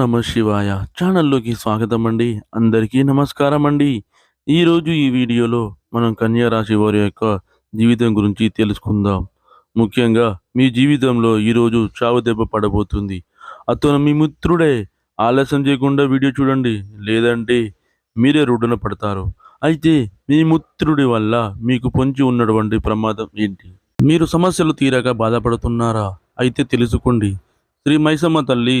నమ శివాయ ఛానల్లోకి స్వాగతం అండి అందరికీ నమస్కారం అండి ఈరోజు ఈ వీడియోలో మనం కన్యా రాశి వారి యొక్క జీవితం గురించి తెలుసుకుందాం. ముఖ్యంగా మీ జీవితంలో ఈరోజు చావు దెబ్బ పడబోతుంది. అతను మీ మిత్రుడే. ఆలస్యం చేయకుండా వీడియో చూడండి. లేదంటే మీరే రోడ్డున పడతారు అయితే మీ మిత్రుడి వల్ల మీకు పొంచి ఉన్నటువంటి ప్రమాదం ఏంటి? మీరు సమస్యలు తీరక బాధపడుతున్నారా? అయితే తెలుసుకోండి. శ్రీ మైసమ్మ తల్లి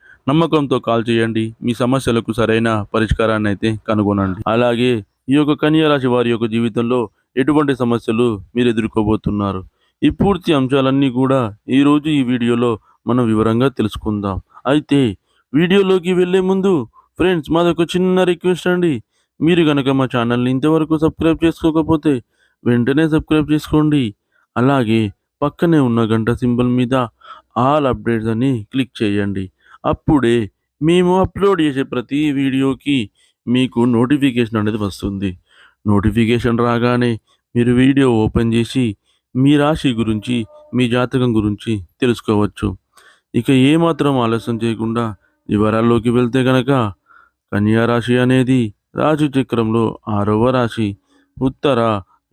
నమ్మకంతో కాల్ చేయండి. మీ సమస్యలకు సరైన పరిష్కారాన్ని అయితే కనుగొనండి. అలాగే ఈ యొక్క కన్యారాశి వారి యొక్క జీవితంలో ఎటువంటి సమస్యలు మీరు ఎదుర్కోబోతున్నారు? ఈ పూర్తి అంశాలన్నీ కూడా ఈరోజు ఈ వీడియోలో మనం వివరంగా తెలుసుకుందాం. అయితే వీడియోలోకి వెళ్ళే ముందు ఫ్రెండ్స్ మాదొక చిన్న రిక్వెస్ట్ అండి. మీరు కనుక మా ఛానల్ని ఇంతవరకు సబ్స్క్రైబ్ చేసుకోకపోతే వెంటనే సబ్స్క్రైబ్ చేసుకోండి. అలాగే పక్కనే ఉన్న గంట సింబల్ మీద ఆల్ అప్డేట్స్ అని క్లిక్ చేయండి. అప్పుడే మేము అప్లోడ్ చేసే ప్రతి వీడియోకి మీకు నోటిఫికేషన్ అనేది వస్తుంది. నోటిఫికేషన్ రాగానే మీరు వీడియో ఓపెన్ చేసి మీ రాశి గురించి మీ జాతకం గురించి తెలుసుకోవచ్చు. ఇక ఏమాత్రం ఆలస్యం చేయకుండా వివరాల్లోకి వెళ్తే కనుక కన్యా రాశి అనేది రాశి చక్రంలో ఆరవ రాశి. ఉత్తర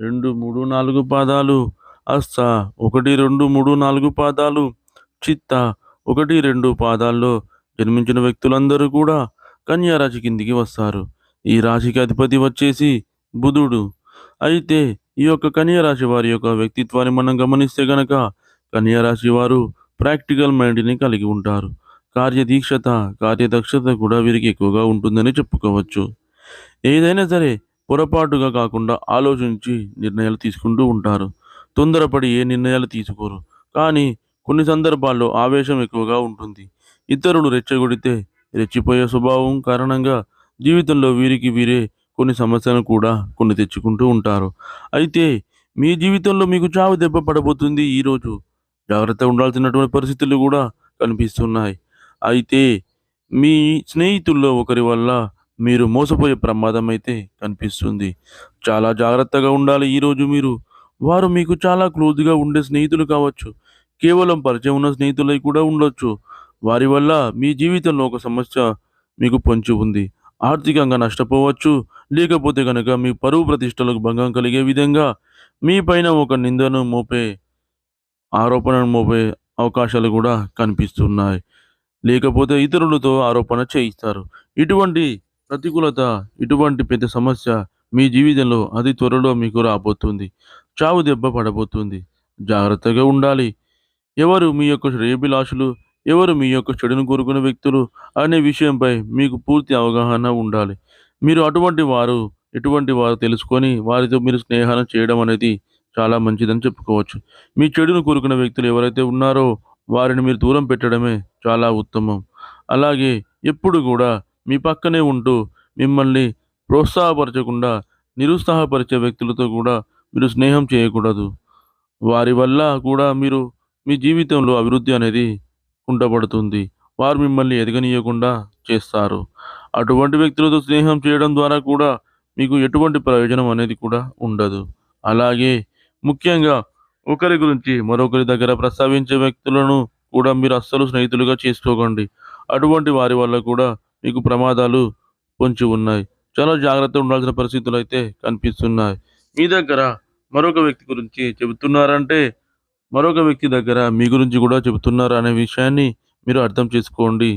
రెండు మూడు నాలుగు పాదాలు అస్త ఒకటి రెండు మూడు నాలుగు పాదాలు చిత్త ఒకటి రెండు పాదాల్లో జన్మించిన వ్యక్తులందరూ కూడా కన్యారాశి కిందికి వస్తారు. ఈ రాశికి అధిపతి వచ్చేసి బుధుడు. అయితే ఈ యొక్క కన్యారాశి వారి యొక్క వ్యక్తిత్వాన్ని మనం గమనిస్తే గనక కన్యారాశి వారు ప్రాక్టికల్ మైండ్ని కలిగి ఉంటారు. కార్యదీక్షత కార్యదక్షత కూడా వీరికి ఎక్కువగా ఉంటుందని చెప్పుకోవచ్చు. ఏదైనా సరే పొరపాటుగా కాకుండా ఆలోచించి నిర్ణయాలు తీసుకుంటూ ఉంటారు. తొందరపడి ఏ నిర్ణయాలు తీసుకోరు. కానీ కొన్ని సందర్భాల్లో ఆవేశం ఎక్కువగా ఉంటుంది. ఇతరులు రెచ్చగొడితే రెచ్చిపోయే స్వభావం కారణంగా జీవితంలో వీరికి వీరే కొన్ని సమస్యలను కూడా కొన్ని తెచ్చుకుంటూ ఉంటారు. అయితే మీ జీవితంలో మీకు చావు దెబ్బ పడబోతుంది. ఈరోజు జాగ్రత్త ఉండాల్సినటువంటి పరిస్థితులు కూడా కనిపిస్తున్నాయి. అయితే మీ స్నేహితుల్లో ఒకరి వల్ల మీరు మోసపోయే ప్రమాదం అయితే కనిపిస్తుంది. చాలా జాగ్రత్తగా ఉండాలి. ఈరోజు మీరు వారు మీకు చాలా క్లోజ్గా ఉండే స్నేహితులు కావచ్చు. కేవలం పరిచయం ఉన్న స్నేహితులై కూడా ఉండొచ్చు. వారి వల్ల మీ జీవితంలో ఒక సమస్య మీకు పొంచి ఉంది. ఆర్థికంగా నష్టపోవచ్చు. లేకపోతే కనుక మీ పరువు ప్రతిష్టలకు భంగం కలిగే విధంగా మీ పైన ఒక నిందను మోపే ఆరోపణను మోపే అవకాశాలు కూడా కనిపిస్తున్నాయి. లేకపోతే ఇతరులతో ఆరోపణ చేయిస్తారు. ఇటువంటి ప్రతికూలత ఇటువంటి పెద్ద సమస్య మీ జీవితంలో అతి త్వరలో మీకు రాబోతుంది. చావు దెబ్బ పడబోతుంది. జాగ్రత్తగా ఉండాలి. ఎవరు మీ యొక్క శ్రేయభిలాషులు? ఎవరు మీ యొక్క చెడును కోరుకునే వ్యక్తులు? అనే విషయంపై మీకు పూర్తి అవగాహన ఉండాలి. మీరు అటువంటి వారు ఎటువంటి వారు తెలుసుకొని వారితో మీరు స్నేహాన్ని చేయడం అనేది చాలా మంచిదని చెప్పుకోవచ్చు. మీ చెడును కోరుకునే వ్యక్తులు ఎవరైతే ఉన్నారో వారిని మీరు దూరం పెట్టడమే చాలా ఉత్తమం. అలాగే ఎప్పుడు కూడా మీ పక్కనే ఉంటూ మిమ్మల్ని ప్రోత్సాహపరచకుండా నిరుత్సాహపరిచే వ్యక్తులతో కూడా మీరు స్నేహం చేయకూడదు. వారి వల్ల కూడా మీరు మీ జీవితంలో అభివృద్ధి అనేది ఉండబడుతుంది. వారు మిమ్మల్ని ఎదగనీయకుండా చేస్తారు. అటువంటి వ్యక్తులతో స్నేహం చేయడం ద్వారా కూడా మీకు ఎటువంటి ప్రయోజనం అనేది కూడా ఉండదు. అలాగే ముఖ్యంగా ఒకరి గురించి మరొకరి దగ్గర ప్రస్తావించే వ్యక్తులను కూడా మీరు అస్సలు స్నేహితులుగా చేసుకోకండి. అటువంటి వారి వల్ల కూడా మీకు ప్రమాదాలు పొంచి ఉన్నాయి. చాలా జాగ్రత్త ఉండాల్సిన పరిస్థితులు అయితే కనిపిస్తున్నాయి. మీ దగ్గర మరొక వ్యక్తి గురించి చెబుతున్నారంటే మరొక వ్యక్తి దగ్గర మీ గురించి కూడా చెబుతున్నారు అనే విషయాన్ని మీరు అర్థం చేసుకోండి.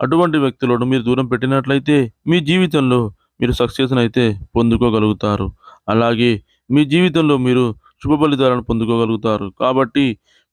అటువంటి వ్యక్తులను మీరు దూరం పెట్టినట్లయితే మీ జీవితంలో మీరు సక్సెస్ని అయితే పొందుకోగలుగుతారు. అలాగే మీ జీవితంలో మీరు శుభ ఫలితాలను పొందుకోగలుగుతారు. కాబట్టి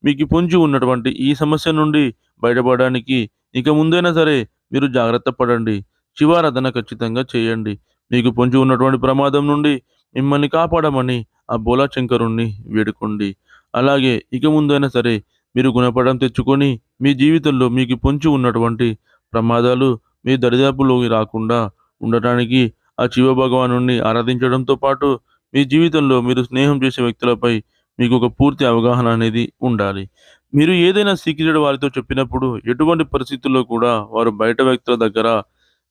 మీకు పొంచి ఉన్నటువంటి ఈ సమస్య నుండి బయటపడడానికి ఇక ముందైనా సరే మీరు జాగ్రత్త పడండి. శివారాధన ఖచ్చితంగా చేయండి. మీకు పొంచి ఉన్నటువంటి ప్రమాదం నుండి మిమ్మల్ని కాపాడమని ఆ బోలా శంకరుణ్ణి వేడుకోండి. అలాగే ఇక ముందైనా సరే మీరు గుణపడం తెచ్చుకొని మీ జీవితంలో మీకు పొంచి ఉన్నటువంటి ప్రమాదాలు మీ దరిదాపులోకి రాకుండా ఉండటానికి ఆ శివ భగవానుడిని ఆరాధించడంతో పాటు మీ జీవితంలో మీరు స్నేహం చేసే వ్యక్తులపై మీకు ఒక పూర్తి అవగాహన అనేది ఉండాలి. మీరు ఏదైనా సీక్రెట్ వారితో చెప్పినప్పుడు ఎటువంటి పరిస్థితుల్లో కూడా వారు బయట వ్యక్తుల దగ్గర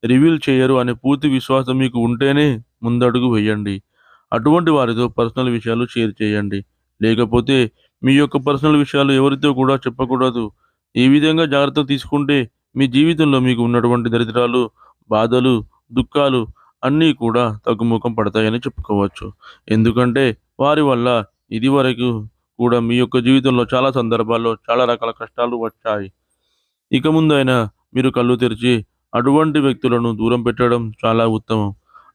రివీల్ చేయరు అనే పూర్తి విశ్వాసం మీకు ఉంటేనే ముందడుగు వేయండి. అటువంటి వారితో పర్సనల్ విషయాలు షేర్ చేయండి. లేకపోతే మీ యొక్క పర్సనల్ విషయాలు ఎవరితో కూడా చెప్పకూడదు. ఈ విధంగా జాగ్రత్త తీసుకుంటే మీ జీవితంలో మీకు ఉన్నటువంటి దరిద్రాలు బాధలు దుఃఖాలు అన్నీ కూడా తగ్గుముఖం పడతాయని చెప్పుకోవచ్చు. ఎందుకంటే వారి వల్ల ఇది వరకు కూడా మీ యొక్క జీవితంలో చాలా సందర్భాల్లో చాలా రకాల కష్టాలు వచ్చాయి. ఇక ముందైనా మీరు కళ్ళు తెరిచి అటువంటి వ్యక్తులను దూరం పెట్టడం చాలా ఉత్తమం.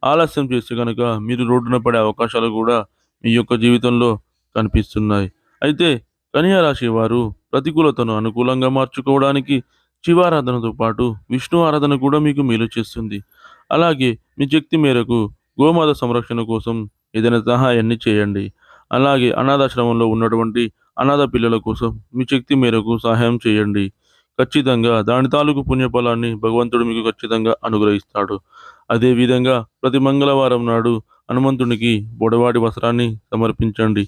ఆలస్యం చేస్తే కనుక మీరు రోడ్డున పడే అవకాశాలు కూడా మీ యొక్క జీవితంలో కనిపిస్తున్నాయి. అయితే కన్యారాశి వారు ప్రతికూలతను అనుకూలంగా మార్చుకోవడానికి శివారాధనతో పాటు విష్ణు ఆరాధన కూడా మీకు మేలు చేస్తుంది. అలాగే మీ శక్తి మేరకు గోమాత సంరక్షణ కోసం ఏదైనా సహాయాన్ని చేయండి. అలాగే అనాథాశ్రమంలో ఉన్నటువంటి అనాథ పిల్లల కోసం మీ శక్తి మేరకు సహాయం చేయండి. ఖచ్చితంగా దాని తాలూకు పుణ్యఫలాన్ని భగవంతుడు మీకు ఖచ్చితంగా అనుగ్రహిస్తాడు. అదేవిధంగా ప్రతి మంగళవారం నాడు హనుమంతునికి బొడవాడి వస్త్రాన్ని సమర్పించండి.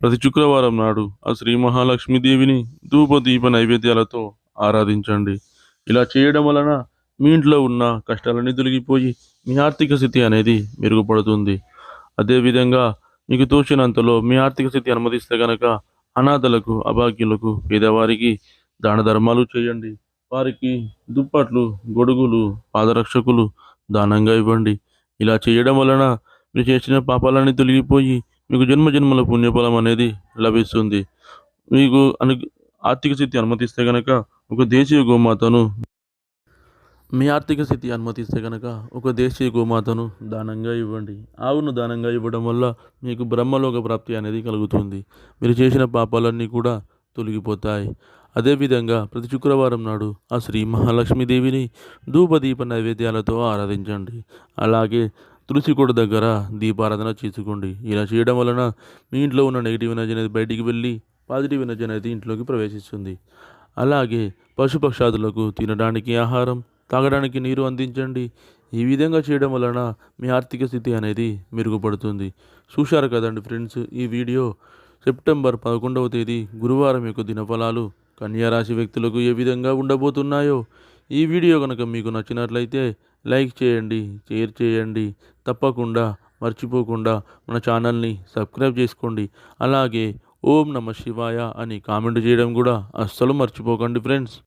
ప్రతి శుక్రవారం నాడు ఆ శ్రీ మహాలక్ష్మీదేవిని ధూప దీప నైవేద్యాలతో ఆరాధించండి. ఇలా చేయడం వలన మీ ఇంట్లో ఉన్న కష్టాలన్నీ తొలగిపోయి మీ ఆర్థిక స్థితి అనేది మెరుగుపడుతుంది. అదేవిధంగా మీకు తోచినంతలో మీ ఆర్థిక స్థితి అనుమతిస్తే కనుక అనాథలకు అభాగ్యులకు పేదవారికి దాన ధర్మాలు చేయండి. వారికి దుప్పట్లు గొడుగులు పాదరక్షకులు దానంగా ఇవ్వండి. ఇలా చేయడం వలన మీరు చేసిన పాపాలన్నీ తొలగిపోయి మీకు జన్మ జన్మల పుణ్యఫలం అనేది లభిస్తుంది. మీకు అను ఆర్థిక స్థితి అనుమతిస్తే కనుక ఒక దేశీయ గోమాతను మీ ఆర్థిక స్థితి అనుమతిస్తే కనుక ఒక దేశీయ గోమాతను దానంగా ఇవ్వండి. ఆవును దానంగా ఇవ్వడం వల్ల మీకు బ్రహ్మలోక ప్రాప్తి అనేది కలుగుతుంది. మీరు చేసిన పాపాలన్నీ కూడా తొలగిపోతాయి. అదేవిధంగా ప్రతి శుక్రవారం నాడు ఆ శ్రీ మహాలక్ష్మీదేవిని ధూపదీప నైవేద్యాలతో ఆరాధించండి. అలాగే తులసికోట దగ్గర దీపారాధన చేసుకోండి. ఇలా చేయడం వలన మీ ఇంట్లో ఉన్న నెగిటివ్ ఎనర్జీ అనేది బయటికి వెళ్ళి పాజిటివ్ ఎనర్జీ అనేది ఇంట్లోకి ప్రవేశిస్తుంది. అలాగే పశుపక్షాదులకు తినడానికి ఆహారం తాగడానికి నీరు అందించండి. ఈ విధంగా చేయడం వలన మీ ఆర్థిక స్థితి అనేది మెరుగుపడుతుంది. చూశారు కదండి ఫ్రెండ్స్ ఈ వీడియో సెప్టెంబర్ పదకొండవ తేదీ గురువారం యొక్క దినఫలాలు. కన్యారాశి వ్యక్తులకు ఏ విధంగా ఉండబోతున్నాయో ఈ వీడియో కనుక మీకు నచ్చినట్లయితే లైక్ చేయండి షేర్ చేయండి తప్పకుండా మర్చిపోకుండా మన ఛానల్ని సబ్స్క్రైబ్ చేసుకోండి. అలాగే ఓం నమ శివాయ అని కామెంట్ చేయడం కూడా అస్సలు మర్చిపోకండి ఫ్రెండ్స్.